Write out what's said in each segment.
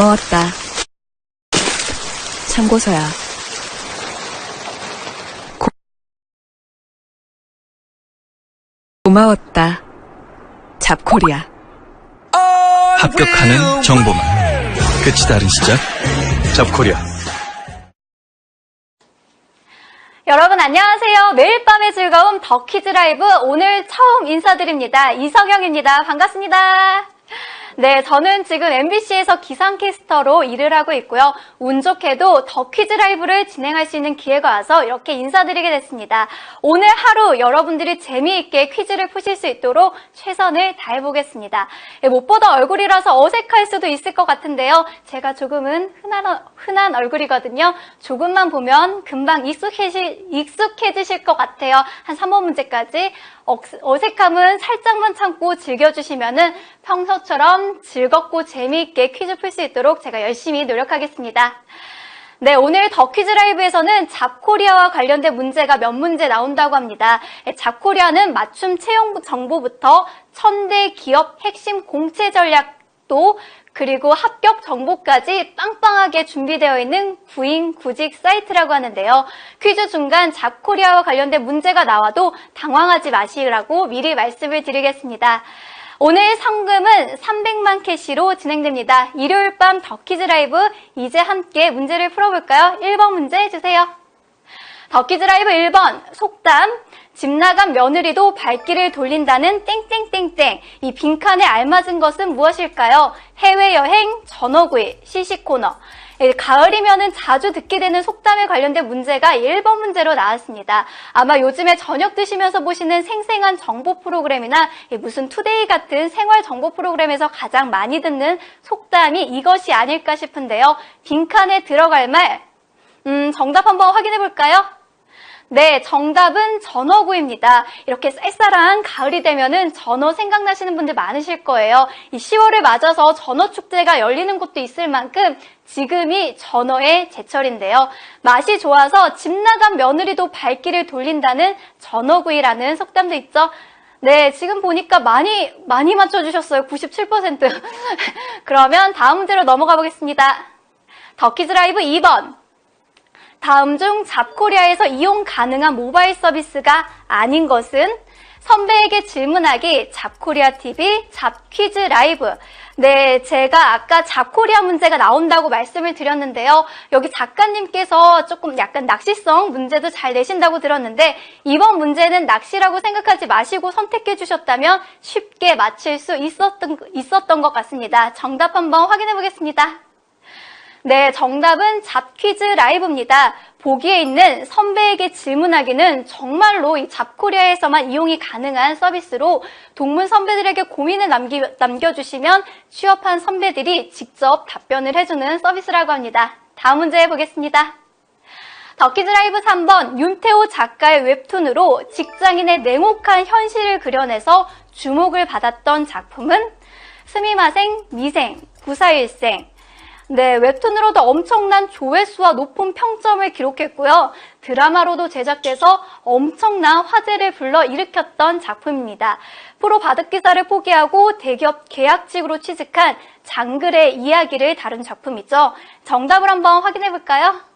고마웠다. 참고서야. 고... 고마웠다. 잡코리아. 합격하는 정보만. 끝이 다른 시작. 잡코리아. 여러분 안녕하세요. 매일 밤의 즐거움 더 퀴즈 라이브 오늘 처음 인사드립니다. 이석영입니다. 반갑습니다. 네, 저는 지금 MBC에서 기상캐스터로 일을 하고 있고요. 운 좋게도 더 퀴즈 라이브를 진행할 수 있는 기회가 와서 이렇게 인사드리게 됐습니다. 오늘 하루 여러분들이 재미있게 퀴즈를 푸실 수 있도록 최선을 다해보겠습니다. 예, 못 보던 얼굴이라서 어색할 수도 있을 것 같은데요. 제가 조금은 흔한, 어- 흔한 얼굴이거든요. 조금만 보면 금방 익숙해지, 익숙해지실 것 같아요. 한 3번 문제까지. 억- 어색함은 살짝만 참고 즐겨주시면은 평소처럼 즐겁고 재미있게 퀴즈 풀 수 있도록 제가 열심히 노력하겠습니다. 네, 오늘 더 퀴즈 라이브에서는 잡코리아와 관련된 문제가 몇 문제 나온다고 합니다. 예, 잡코리아는 맞춤 채용 정보부터 천대 기업 핵심 공채 전략도 그리고 합격 정보까지 빵빵하게 준비되어 있는 구인 구직 사이트라고 하는데요. 퀴즈 중간 잡코리아와 관련된 문제가 나와도 당황하지 마시라고 미리 말씀을 드리겠습니다. 오늘 상금은 300만 캐시로 진행됩니다. 일요일 밤더 퀴즈 라이브 이제 함께 문제를 풀어볼까요? 1번 문제 주세요. 더키즈 라이브 1번 속담 집 나간 며느리도 발길을 돌린다는 땡땡땡땡 이 빈칸에 알맞은 것은 무엇일까요? 해외여행, 전어구이, 시시코너 예, 가을이면은 자주 듣게 되는 속담에 관련된 문제가 1번 문제로 나왔습니다. 아마 요즘에 저녁 드시면서 보시는 생생한 정보 프로그램이나 예, 무슨 투데이 같은 생활 정보 프로그램에서 가장 많이 듣는 속담이 이것이 아닐까 싶은데요. 빈칸에 들어갈 말, 음, 정답 한번 확인해 볼까요? 네, 정답은 전어구입니다. 이렇게 쌀쌀한 가을이 되면은 전어 생각나시는 분들 많으실 거예요. 이 10월을 맞아서 전어 축제가 열리는 곳도 있을 만큼 지금이 전어의 제철인데요. 맛이 좋아서 집 나간 며느리도 발길을 돌린다는 전어구이라는 속담도 있죠. 네, 지금 보니까 많이, 많이 맞춰주셨어요. 97%. 그러면 다음 문제로 넘어가 보겠습니다. 더키즈 라이브 2번. 다음 중 잡코리아에서 이용 가능한 모바일 서비스가 아닌 것은 선배에게 질문하기 잡코리아 TV 잡퀴즈 라이브. 네, 제가 아까 잡코리아 문제가 나온다고 말씀을 드렸는데요. 여기 작가님께서 조금 약간 낚시성 문제도 잘 내신다고 들었는데 이번 문제는 낚시라고 생각하지 마시고 선택해 주셨다면 쉽게 맞힐 수 있었던, 있었던 것 같습니다. 정답 한번 확인해 보겠습니다. 네, 정답은 잡퀴즈 라이브입니다. 보기에 있는 선배에게 질문하기는 정말로 이 잡코리아에서만 이용이 가능한 서비스로 동문 선배들에게 고민을 남기, 남겨주시면 취업한 선배들이 직접 답변을 해주는 서비스라고 합니다. 다음 문제 해보겠습니다. 더키즈 라이브 3번 윤태호 작가의 웹툰으로 직장인의 냉혹한 현실을 그려내서 주목을 받았던 작품은 스미마생, 미생, 구사일생, 네, 웹툰으로도 엄청난 조회수와 높은 평점을 기록했고요. 드라마로도 제작돼서 엄청난 화제를 불러 일으켰던 작품입니다. 프로 바둑 기사를 포기하고 대기업 계약직으로 취직한 장글의 이야기를 다룬 작품이죠. 정답을 한번 확인해 볼까요?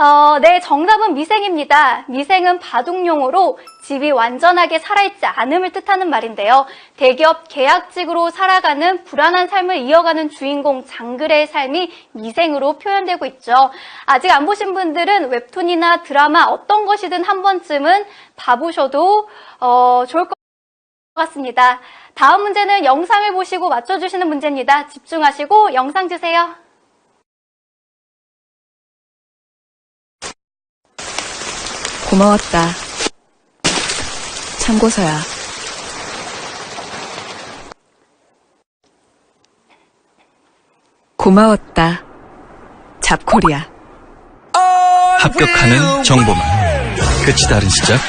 어, 네, 정답은 미생입니다. 미생은 바둑용어로 집이 완전하게 살아있지 않음을 뜻하는 말인데요. 대기업 계약직으로 살아가는 불안한 삶을 이어가는 주인공 장글의 삶이 미생으로 표현되고 있죠. 아직 안 보신 분들은 웹툰이나 드라마 어떤 것이든 한 번쯤은 봐보셔도 어, 좋을 것 같습니다. 다음 문제는 영상을 보시고 맞춰주시는 문제입니다. 집중하시고 영상 주세요. 고마웠다. 참고서야. 고마웠다. 잡코리아. 합격하는 정보만. 끝이 다른 시작.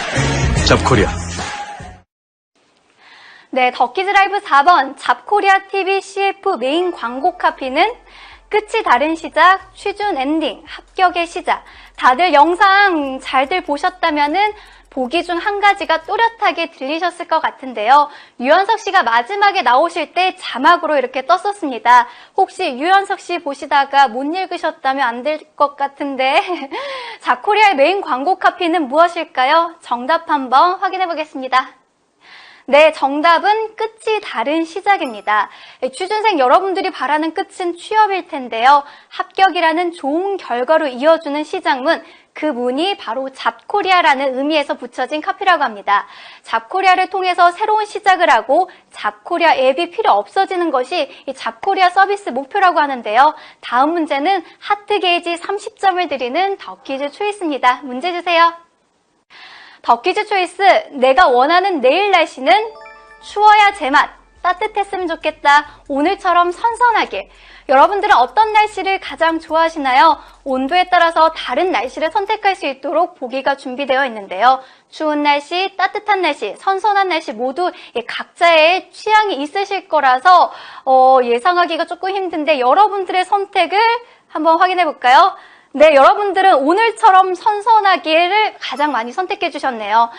잡코리아. 네, 더키즈 라이브 4번 잡코리아 TV CF 메인 광고 카피는 끝이 다른 시작, 취준 엔딩, 합격의 시작. 다들 영상 잘들 보셨다면은 보기 중 한 가지가 또렷하게 들리셨을 것 같은데요. 유연석 씨가 마지막에 나오실 때 자막으로 이렇게 떴었습니다. 혹시 유연석 씨 보시다가 못 읽으셨다면 안 될 것 같은데. 자코리아의 메인 광고 카피는 무엇일까요? 정답 한번 확인해 보겠습니다. 네, 정답은 끝이 다른 시작입니다. 네, 취준생 여러분들이 바라는 끝은 취업일 텐데요. 합격이라는 좋은 결과로 이어주는 시작문, 그 문이 바로 잡코리아라는 의미에서 붙여진 카피라고 합니다. 잡코리아를 통해서 새로운 시작을 하고 잡코리아 앱이 필요 없어지는 것이 이 잡코리아 서비스 목표라고 하는데요. 다음 문제는 하트 게이지 30점을 드리는 더키즈 초이스입니다. 문제 주세요. 더키즈 초이스 내가 원하는 내일 날씨는 추워야 제맛 따뜻했으면 좋겠다 오늘처럼 선선하게 여러분들은 어떤 날씨를 가장 좋아하시나요? 온도에 따라서 다른 날씨를 선택할 수 있도록 보기가 준비되어 있는데요. 추운 날씨, 따뜻한 날씨, 선선한 날씨 모두 각자의 취향이 있으실 거라서 어, 예상하기가 조금 힘든데 여러분들의 선택을 한번 확인해 볼까요? 네, 여러분들은 오늘처럼 선선하기를 가장 많이 선택해 주셨네요.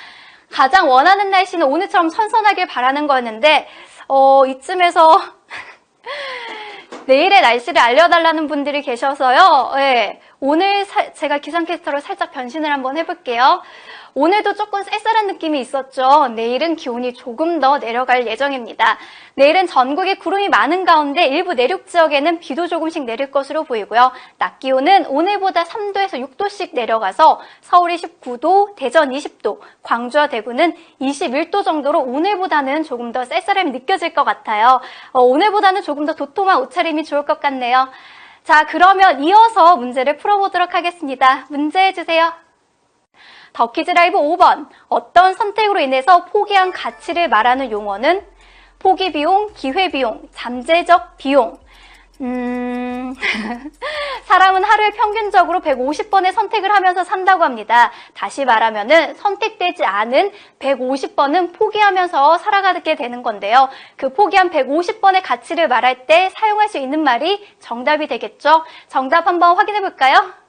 가장 원하는 날씨는 오늘처럼 선선하길 바라는 거였는데, 어, 이쯤에서 내일의 날씨를 알려달라는 분들이 계셔서요. 네, 오늘 사- 제가 기상캐스터로 살짝 변신을 한번 해볼게요. 오늘도 조금 쌀쌀한 느낌이 있었죠. 내일은 기온이 조금 더 내려갈 예정입니다. 내일은 전국에 구름이 많은 가운데 일부 내륙 지역에는 비도 조금씩 내릴 것으로 보이고요. 낮 기온은 오늘보다 3도에서 6도씩 내려가서 서울이 19도, 대전 20도, 광주와 대구는 21도 정도로 오늘보다는 조금 더 쌀쌀함이 느껴질 것 같아요. 어, 오늘보다는 조금 더 도톰한 옷차림이 좋을 것 같네요. 자, 그러면 이어서 문제를 풀어보도록 하겠습니다. 문제 주세요. 더키즈 라이브 5번. 어떤 선택으로 인해서 포기한 가치를 말하는 용어는 포기 비용, 기회 비용, 잠재적 비용. 음, 사람은 하루에 평균적으로 150번의 선택을 하면서 산다고 합니다. 다시 말하면은 선택되지 않은 150번은 포기하면서 살아가게 되는 건데요. 그 포기한 150번의 가치를 말할 때 사용할 수 있는 말이 정답이 되겠죠? 정답 한번 확인해 볼까요?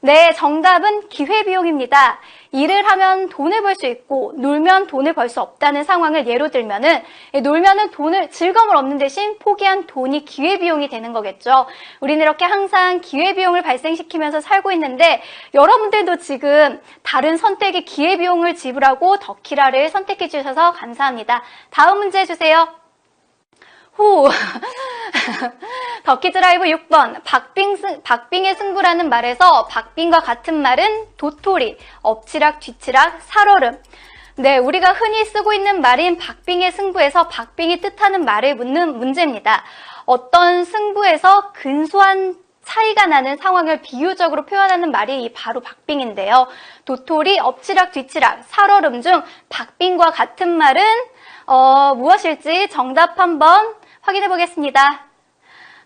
네, 정답은 기회비용입니다. 일을 하면 돈을 벌 수 있고 놀면 돈을 벌 수 없다는 상황을 예로 들면은 예, 놀면은 돈을 즐거움을 얻는 대신 포기한 돈이 기회비용이 되는 거겠죠. 우리는 이렇게 항상 기회비용을 발생시키면서 살고 있는데 여러분들도 지금 다른 선택의 기회비용을 지불하고 더키라를 선택해 주셔서 감사합니다. 다음 문제 주세요. 후. 더키즈 라이브 6번. 박빙, 승- 박빙의 승부라는 말에서 박빙과 같은 말은 도토리, 엎치락, 뒤치락, 살얼음. 네, 우리가 흔히 쓰고 있는 말인 박빙의 승부에서 박빙이 뜻하는 말을 묻는 문제입니다. 어떤 승부에서 근소한 차이가 나는 상황을 비유적으로 표현하는 말이 이 바로 박빙인데요. 도토리, 엎치락, 뒤치락, 살얼음 중 박빙과 같은 말은 어, 무엇일지 정답 한번 확인해 보겠습니다.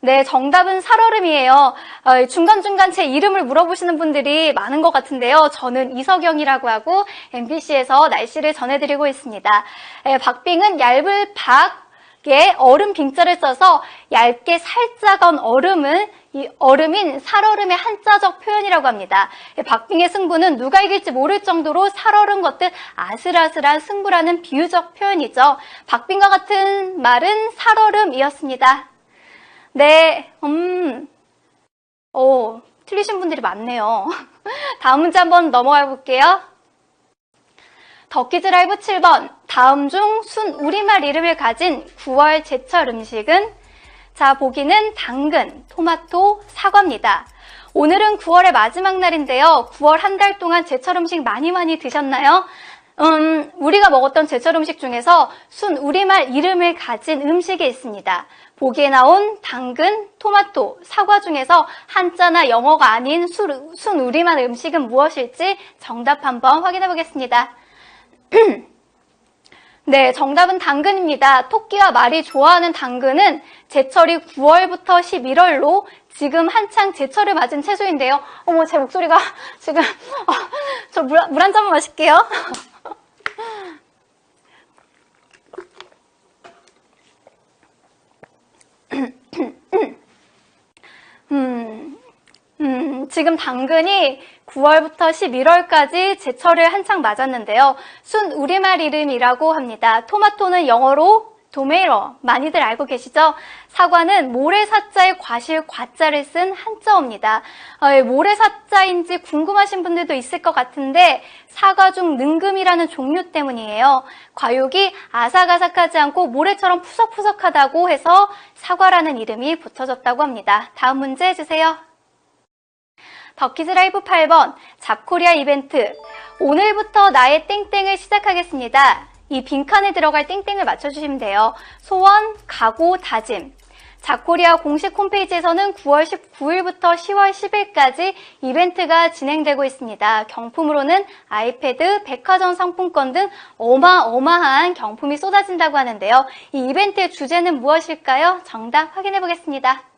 네, 정답은 살얼음이에요. 어, 중간중간 제 이름을 물어보시는 분들이 많은 것 같은데요. 저는 이석영이라고 하고 MBC에서 날씨를 전해드리고 있습니다. 에, 박빙은 얇은 박에 얼음 빙자를 써서 얇게 살짝언 얼음을 이 얼음인 살얼음의 한자적 표현이라고 합니다. 이 박빙의 승부는 누가 이길지 모를 정도로 살얼음 걷듯 아슬아슬한 승부라는 비유적 표현이죠. 박빙과 같은 말은 살얼음이었습니다. 네, 음, 오, 틀리신 분들이 많네요. 다음 문제 한번 넘어가 볼게요. 더키즈 라이브 7번. 다음 중 순 우리말 이름을 가진 9월 제철 음식은 자, 보기는 당근, 토마토, 사과입니다. 오늘은 9월의 마지막 날인데요. 9월 한 달 동안 제철 음식 많이 많이 드셨나요? 음, 우리가 먹었던 제철 음식 중에서 순 우리말 이름을 가진 음식이 있습니다. 보기에 나온 당근, 토마토, 사과 중에서 한자나 영어가 아닌 순, 순 우리말 음식은 무엇일지 정답 한번 확인해 보겠습니다. 네, 정답은 당근입니다. 토끼와 말이 좋아하는 당근은 제철이 9월부터 11월로 지금 한창 제철을 맞은 채소인데요. 어머, 제 목소리가 지금, 어, 저물한 잔만 마실게요. 음, 음, 지금 당근이 9월부터 11월까지 제철을 한창 맞았는데요. 순 우리말 이름이라고 합니다. 토마토는 영어로 도메이러 많이들 알고 계시죠? 사과는 모래사자의 과실 과자를 쓴 한자어입니다. 어, 예, 모래사자인지 궁금하신 분들도 있을 것 같은데 사과 중 능금이라는 종류 때문이에요. 과육이 아삭아삭하지 않고 모래처럼 푸석푸석하다고 해서 사과라는 이름이 붙여졌다고 합니다. 다음 문제 해주세요. 더키즈 라이브 8번 잡코리아 이벤트 오늘부터 나의 땡땡을 시작하겠습니다. 이 빈칸에 들어갈 땡땡을 맞춰주시면 돼요. 소원, 각오, 다짐. 잡코리아 공식 홈페이지에서는 9월 19일부터 10월 10일까지 이벤트가 진행되고 있습니다. 경품으로는 아이패드, 백화점 상품권 등 어마어마한 경품이 쏟아진다고 하는데요. 이 이벤트의 주제는 무엇일까요? 정답 확인해 보겠습니다.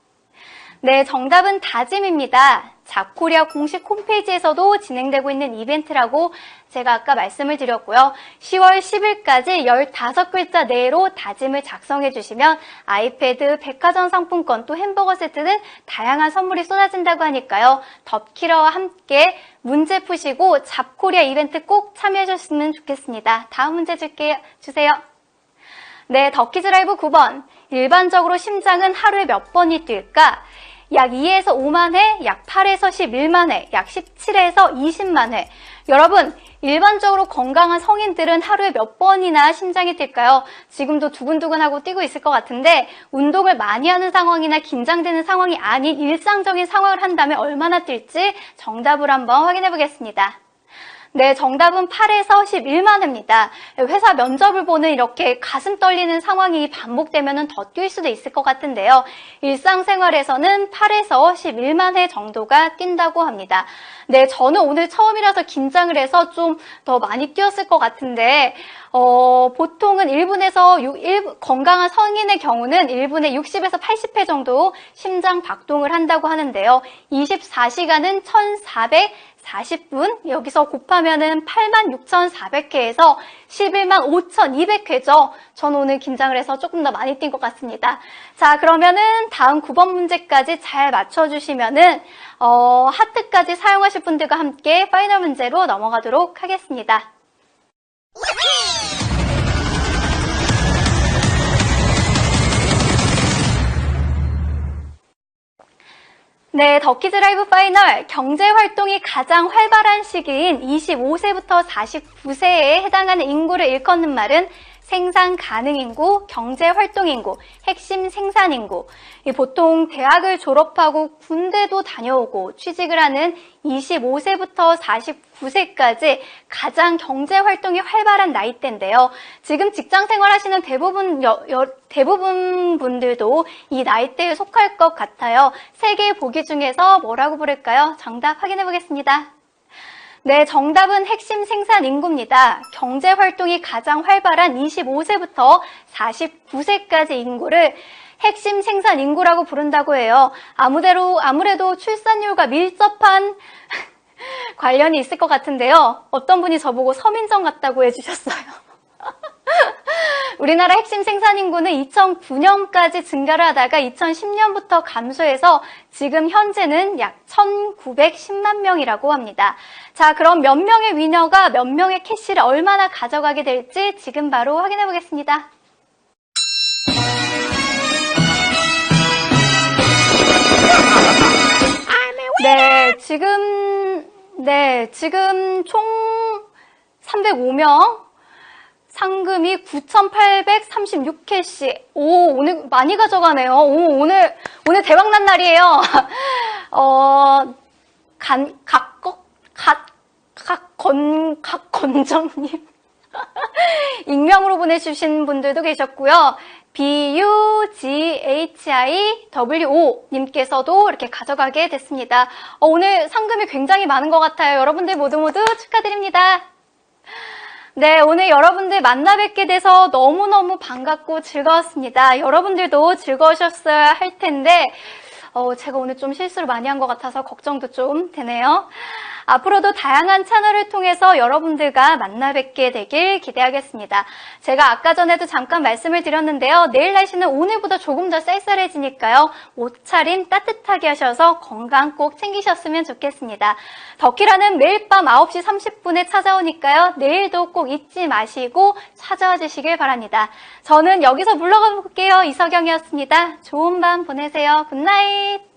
네, 정답은 다짐입니다. 잡코리아 공식 홈페이지에서도 진행되고 있는 이벤트라고 제가 아까 말씀을 드렸고요. 10월 10일까지 15글자 내로 다짐을 작성해 주시면 아이패드, 백화점 상품권, 또 햄버거 세트 등 다양한 선물이 쏟아진다고 하니까요. 덥키러와 함께 문제 푸시고 잡코리아 이벤트 꼭 참여해 주셨으면 좋겠습니다. 다음 문제 줄게요. 주세요. 네, 더키즈 라이브 9번. 일반적으로 심장은 하루에 몇 번이 뛸까? 약 2에서 5만 회, 약 8에서 11만 회, 약 17에서 20만 회. 여러분, 일반적으로 건강한 성인들은 하루에 몇 번이나 심장이 뛸까요? 지금도 두근두근하고 뛰고 있을 것 같은데 운동을 많이 하는 상황이나 긴장되는 상황이 아닌 일상적인 상황을 한다면 얼마나 뛸지 정답을 한번 확인해 보겠습니다. 네, 정답은 8에서 11만 회입니다. 회사 면접을 보는 이렇게 가슴 떨리는 상황이 반복되면 더 뛸 수도 있을 것 같은데요. 일상생활에서는 8에서 11만 회 정도가 뛴다고 합니다. 네, 저는 오늘 처음이라서 긴장을 해서 좀 더 많이 뛰었을 것 같은데, 어, 보통은 1분에서 6, 1, 건강한 성인의 경우는 1분에 60에서 80회 정도 심장 박동을 한다고 하는데요. 24시간은 1400 40분 여기서 곱하면은 86,400회에서 11만 5,200회죠. 전 오늘 긴장을 해서 조금 더 많이 뛴 것 같습니다. 자 그러면은 다음 9번 문제까지 잘 맞춰주시면은 어, 하트까지 사용하실 분들과 함께 파이널 문제로 넘어가도록 하겠습니다. 네, 더키즈 라이브 파이널 경제 활동이 가장 활발한 시기인 25세부터 49세에 해당하는 인구를 일컫는 말은 생산 가능 인구, 경제 활동 인구, 핵심 생산 인구. 이 보통 대학을 졸업하고 군대도 다녀오고 취직을 하는 25세부터 49세까지 가장 경제 활동이 활발한 나이대인데요. 지금 직장 생활하시는 대부분 여- 여- 대부분 분들도 이 나이대에 속할 것 같아요. 세 개의 보기 중에서 뭐라고 부를까요? 정답 확인해 보겠습니다. 네, 정답은 핵심 생산 인구입니다. 경제 활동이 가장 활발한 25세부터 49세까지 인구를 핵심 생산 인구라고 부른다고 해요. 아무래도, 아무래도 출산율과 밀접한 관련이 있을 것 같은데요. 어떤 분이 저보고 서민정 같다고 해주셨어요. 우리나라 핵심 생산 인구는 2009년까지 증가를 하다가 2010년부터 감소해서 지금 현재는 약 1910만 명이라고 합니다. 자, 그럼 몇 명의 위녀가 몇 명의 캐시를 얼마나 가져가게 될지 지금 바로 확인해 보겠습니다. 네, 지금, 네, 지금 총 305명, 상금이 9,836캐시. 오, 오늘 많이 가져가네요. 오, 오늘, 오늘 대박난 날이에요. 어, 간, 각거, 각, 각건, 각 건정님. 익명으로 보내주신 분들도 계셨고요. BUGHIWO 님께서도 이렇게 가져가게 됐습니다. 어, 오늘 상금이 굉장히 많은 것 같아요. 여러분들 모두 모두 축하드립니다. 네, 오늘 여러분들 만나 뵙게 돼서 너무너무 반갑고 즐거웠습니다. 여러분들도 즐거우셨어야 할 텐데, 어, 제가 오늘 좀 실수를 많이 한 것 같아서 걱정도 좀 되네요. 앞으로도 다양한 채널을 통해서 여러분들과 만나 뵙게 되길 기대하겠습니다. 제가 아까 전에도 잠깐 말씀을 드렸는데요. 내일 날씨는 오늘보다 조금 더 쌀쌀해지니까요. 옷차림 따뜻하게 하셔서 건강 꼭 챙기셨으면 좋겠습니다. 덕키라는 매일 밤 9시 30분에 찾아오니까요. 내일도 꼭 잊지 마시고 찾아와 주시길 바랍니다. 저는 여기서 물러가 볼게요. 이석영이었습니다. 좋은 밤 보내세요. 굿나잇!